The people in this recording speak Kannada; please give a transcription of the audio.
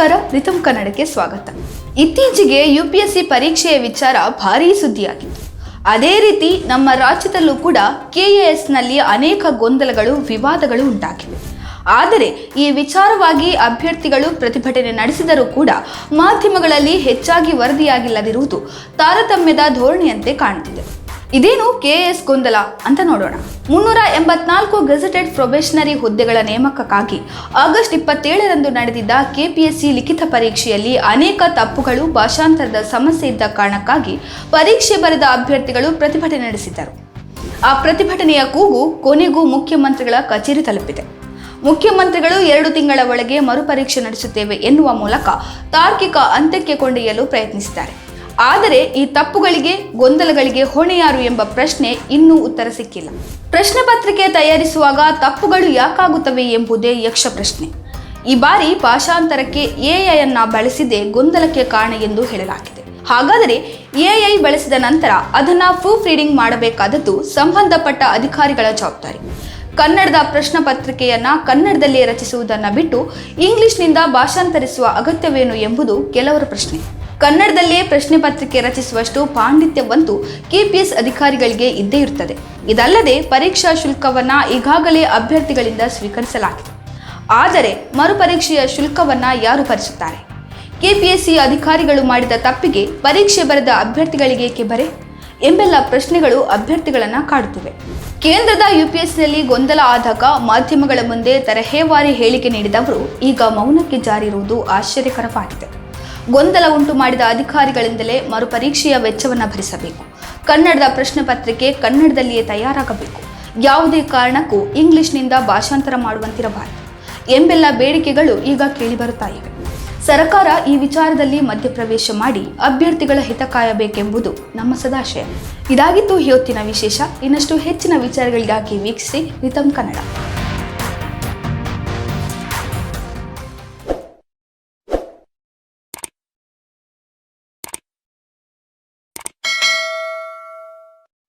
ನಮಸ್ಕಾರ ರಿತಮ್ ಕನ್ನಡಕ್ಕೆ ಸ್ವಾಗತ. ಇತ್ತೀಚೆಗೆ ಯು ಪಿ ಎಸ್ ಸಿ ಪರೀಕ್ಷೆಯ ವಿಚಾರ ಭಾರೀ ಸುದ್ದಿಯಾಗಿತ್ತು. ಅದೇ ರೀತಿ ನಮ್ಮ ರಾಜ್ಯದಲ್ಲೂ ಕೂಡ ಕೆ ಎ ಎಸ್ನಲ್ಲಿ ಅನೇಕ ಗೊಂದಲಗಳು, ವಿವಾದಗಳು ಉಂಟಾಗಿವೆ. ಆದರೆ ಈ ವಿಚಾರವಾಗಿ ಅಭ್ಯರ್ಥಿಗಳು ಪ್ರತಿಭಟನೆ ನಡೆಸಿದರೂ ಕೂಡ ಮಾಧ್ಯಮಗಳಲ್ಲಿ ಹೆಚ್ಚಾಗಿ ವರದಿಯಾಗಿಲ್ಲದಿರುವುದು ತಾರತಮ್ಯದ ಧೋರಣೆಯಂತೆ ಕಾಣುತ್ತಿದೆ ಇದೇನು ಕೆಎಎಸ್ ಗೊಂದಲ ಅಂತ ನೋಡೋಣ. ಮುನ್ನೂರ ಎಂಬತ್ನಾಲ್ಕು ಗೆಜೆಟೆಡ್ ಪ್ರೊಬೆಷನರಿ ಹುದ್ದೆಗಳ ನೇಮಕಕ್ಕಾಗಿ ಆಗಸ್ಟ್ ಇಪ್ಪತ್ತೇಳರಂದು ನಡೆದಿದ್ದ ಕೆಪಿಎಸ್ಸಿ ಲಿಖಿತ ಪರೀಕ್ಷೆಯಲ್ಲಿ ಅನೇಕ ತಪ್ಪುಗಳು, ಭಾಷಾಂತರದ ಸಮಸ್ಯೆ ಇದ್ದ ಕಾರಣಕ್ಕಾಗಿ ಪರೀಕ್ಷೆ ಬರೆದ ಅಭ್ಯರ್ಥಿಗಳು ಪ್ರತಿಭಟನೆ ನಡೆಸಿದ್ದರು. ಆ ಪ್ರತಿಭಟನೆಯ ಕೂಗು ಕೊನೆಗೂ ಮುಖ್ಯಮಂತ್ರಿಗಳ ಕಚೇರಿ ತಲುಪಿದೆ. ಮುಖ್ಯಮಂತ್ರಿಗಳು ಎರಡು ತಿಂಗಳ ಒಳಗೆ ಮರುಪರೀಕ್ಷೆ ನಡೆಸುತ್ತೇವೆ ಎನ್ನುವ ಮೂಲಕ ತಾರ್ಕಿಕ ಅಂತ್ಯಕ್ಕೆ ಕೊಂಡೊಯ್ಯಲು ಪ್ರಯತ್ನಿಸಿದ್ದಾರೆ. ಆದರೆ ಈ ತಪ್ಪುಗಳಿಗೆ, ಗೊಂದಲಗಳಿಗೆ ಹೊಣೆ ಯಾರು ಎಂಬ ಪ್ರಶ್ನೆ ಇನ್ನೂ ಉತ್ತರ ಸಿಕ್ಕಿಲ್ಲ. ಪ್ರಶ್ನೆ ಪತ್ರಿಕೆ ತಯಾರಿಸುವಾಗ ತಪ್ಪುಗಳು ಯಾಕಾಗುತ್ತವೆ ಎಂಬುದೇ ಯಕ್ಷ ಪ್ರಶ್ನೆ. ಈ ಬಾರಿ ಭಾಷಾಂತರಕ್ಕೆ ಎಐ ಅನ್ನ ಬಳಸಿದೆ ಗೊಂದಲಕ್ಕೆ ಕಾರಣ ಎಂದು ಹೇಳಲಾಗಿದೆ. ಹಾಗಾದರೆ ಎಐ ಬಳಸಿದ ನಂತರ ಅದನ್ನ ಪ್ರೂಫ್ ರೀಡಿಂಗ್ ಮಾಡಬೇಕಾದದ್ದು ಸಂಬಂಧಪಟ್ಟ ಅಧಿಕಾರಿಗಳ ಜವಾಬ್ದಾರಿ. ಕನ್ನಡದ ಪ್ರಶ್ನೆ ಪತ್ರಿಕೆಯನ್ನ ಕನ್ನಡದಲ್ಲೇ ರಚಿಸುವುದನ್ನು ಬಿಟ್ಟು ಇಂಗ್ಲಿಷ್ನಿಂದ ಭಾಷಾಂತರಿಸುವ ಅಗತ್ಯವೇನು ಎಂಬುದು ಕೆಲವರ ಪ್ರಶ್ನೆ. ಕನ್ನಡದಲ್ಲೇ ಪ್ರಶ್ನೆ ಪತ್ರಿಕೆ ರಚಿಸುವಷ್ಟು ಪಾಂಡಿತ್ಯವಂತೂ ಕೆಪಿಎಸ್ ಅಧಿಕಾರಿಗಳಿಗೆ ಇದ್ದೇ ಇರುತ್ತದೆ. ಇದಲ್ಲದೆ ಪರೀಕ್ಷಾ ಶುಲ್ಕವನ್ನ ಈಗಾಗಲೇ ಅಭ್ಯರ್ಥಿಗಳಿಂದ ಸ್ವೀಕರಿಸಲಾಗಿದೆ. ಆದರೆ ಮರುಪರೀಕ್ಷೆಯ ಶುಲ್ಕವನ್ನ ಯಾರು ಭರಿಸುತ್ತಾರೆ? ಕೆಪಿಎಸ್ಸಿ ಅಧಿಕಾರಿಗಳು ಮಾಡಿದ ತಪ್ಪಿಗೆ ಪರೀಕ್ಷೆ ಬರೆದ ಅಭ್ಯರ್ಥಿಗಳಿಗೆ ಕೆಬರೆ? ಎಂಬೆಲ್ಲ ಪ್ರಶ್ನೆಗಳು ಅಭ್ಯರ್ಥಿಗಳನ್ನು ಕಾಡುತ್ತಿವೆ. ಕೇಂದ್ರದ ಯುಪಿಎಸ್ಸಿಯಲ್ಲಿ ಗೊಂದಲ ಆದಾಗ ಮಾಧ್ಯಮಗಳ ಮುಂದೆ ತರಹೇವಾರಿ ಹೇಳಿಕೆ ನೀಡಿದವರು ಈಗ ಮೌನಕ್ಕೆ ಜಾರಿರುವುದು ಆಶ್ಚರ್ಯಕರವಾಗಿದೆ. ಗೊಂದಲ ಉಂಟು ಮಾಡಿದ ಅಧಿಕಾರಿಗಳಿಂದಲೇ ಮರುಪರೀಕ್ಷೆಯ ವೆಚ್ಚವನ್ನು ಭರಿಸಬೇಕು. ಕನ್ನಡದ ಪ್ರಶ್ನೆ ಪತ್ರಿಕೆ ಕನ್ನಡದಲ್ಲಿಯೇ ತಯಾರಾಗಬೇಕು. ಯಾವುದೇ ಕಾರಣಕ್ಕೂ ಇಂಗ್ಲಿಷ್ನಿಂದ ಭಾಷಾಂತರ ಮಾಡುವಂತಿರಬಾರದು. ಎಂಬೆಲ್ಲ ಬೇಡಿಕೆಗಳು ಈಗ ಕೇಳಿಬರುತ್ತಾ ಇವೆ ಸರ್ಕಾರ ಈ ವಿಚಾರದಲ್ಲಿ ಮಧ್ಯಪ್ರವೇಶ ಮಾಡಿ ಅಭ್ಯರ್ಥಿಗಳ ಹಿತ ಕಾಯಬೇಕೆಂಬುದು ನಮ್ಮ ಸದಾಶಯ. ಇದಾಗಿತ್ತು ಇವತ್ತಿನ ವಿಶೇಷ. ಇನ್ನಷ್ಟು ಹೆಚ್ಚಿನ ವಿಚಾರಗಳಿಗಾಗಿ ವೀಕ್ಷಿಸಿ ರಿತಮ್ ಕನ್ನಡ.